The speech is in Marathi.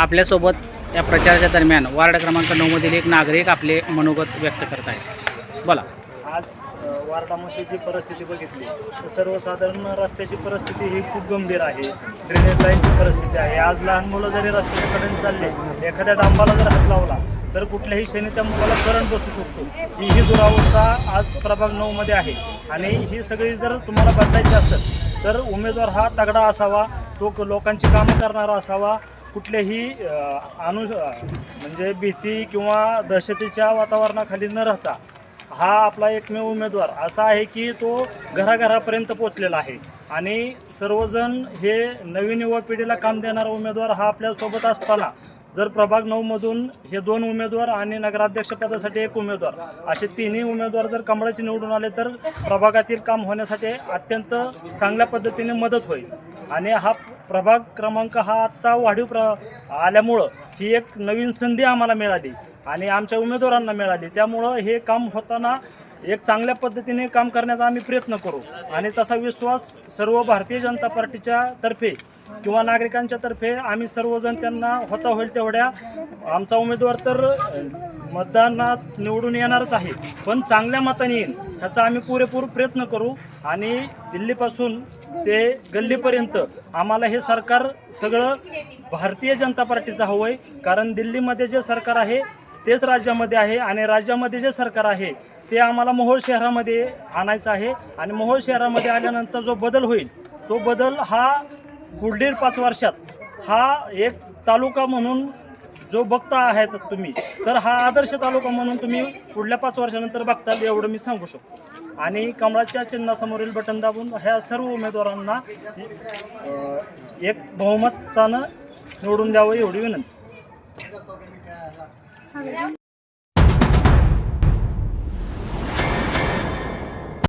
आपल्यासोबत या प्रचाराच्या दरम्यान वार्ड क्रमांक नऊमधील एक नागरिक आपले मनोगत व्यक्त करत आहेत. बोला. आज वार्डामध्ये जी परिस्थिती बघितली तर सर्वसाधारण रस्त्याची परिस्थिती ही खूप गंभीर आहे. ड्रेनेज लाईनची परिस्थिती आहे. आज लहान मुलं जरी रस्त्याच्या कडेने चालले एखाद्या डांबाला जर हात लावला तर कुठल्याही क्षणी त्या मुलाला करंट बसू शकतो. ही ही दुरावस्था आज प्रभाग नऊमध्ये आहे. आणि ही सगळी जर तुम्हाला बदलायची असेल तर उमेदवार हा तगडा असावा तो क- लोकांची कामं करणारा असावा. कुठल्याही अनु म्हणजे भीती किंवा दहशतीच्या वातावरणाखाली न राहता हा आपला एकमेव उमेदवार असा आहे की तो घराघरापर्यंत पोचलेला आहे. आणि सर्वजण हे नवीन युवा पिढीला काम देणारा उमेदवार हा आपल्यासोबत असताना जर प्रभाग नऊमधून हे दोन उमेदवार आणि नगराध्यक्षपदासाठी एक उमेदवार असे तिन्ही उमेदवार जर कमळाचे निवडून आले तर प्रभागातील काम होण्यासाठी अत्यंत चांगल्या पद्धतीने मदत होईल. आणि हा प्रभाग क्रमांक हा आत्ता वाढीव प्र आल्यामुळं ही एक नवीन संधी आम्हाला मिळाली आणि आमच्या उमेदवारांना मिळाली. त्यामुळं हे काम होताना एक चांगल्या पद्धतीने काम करण्याचा आम्ही प्रयत्न करू. आणि तसा विश्वास सर्व भारतीय जनता पार्टीच्या तर्फे किंवा नागरिकांच्या तर्फे आम्ही सर्वजण त्यांना होता होईल तेवढ्या आमचा उमेदवार तर मतदानात निवडून येणारच आहे. पण चांगल्या मताने येईल ह्याचा आम्ही पुरेपूर प्रयत्न करू. आणि दिल्लीपासून ते गल्लीपर्यंत आम्हाला हे सरकार सगळं भारतीय जनता पार्टीचं हवं आहे. कारण दिल्लीमध्ये जे सरकार आहे तेच राज्यामध्ये आहे. आणि राज्यामध्ये जे सरकार आहे ते आम्हाला मोहोळ शहरामध्ये आणायचं आहे. आणि मोहोळ शहरामध्ये आल्यानंतर जो बदल होईल तो बदल हा पुढील पाच वर्षात हा एक तालुका म्हणून जो बघता आहेत तुम्ही तर हा आदर्श तालुका म्हणून तुम्ही पुढल्या पाच वर्षानंतर बघताल एवढं मी सांगू शकतो. आणि कमळाच्या चिन्हासमोरील बटन दाबून ह्या सर्व उमेदवारांना एक बहुमतानं निवडून द्यावं एवढी विनंती.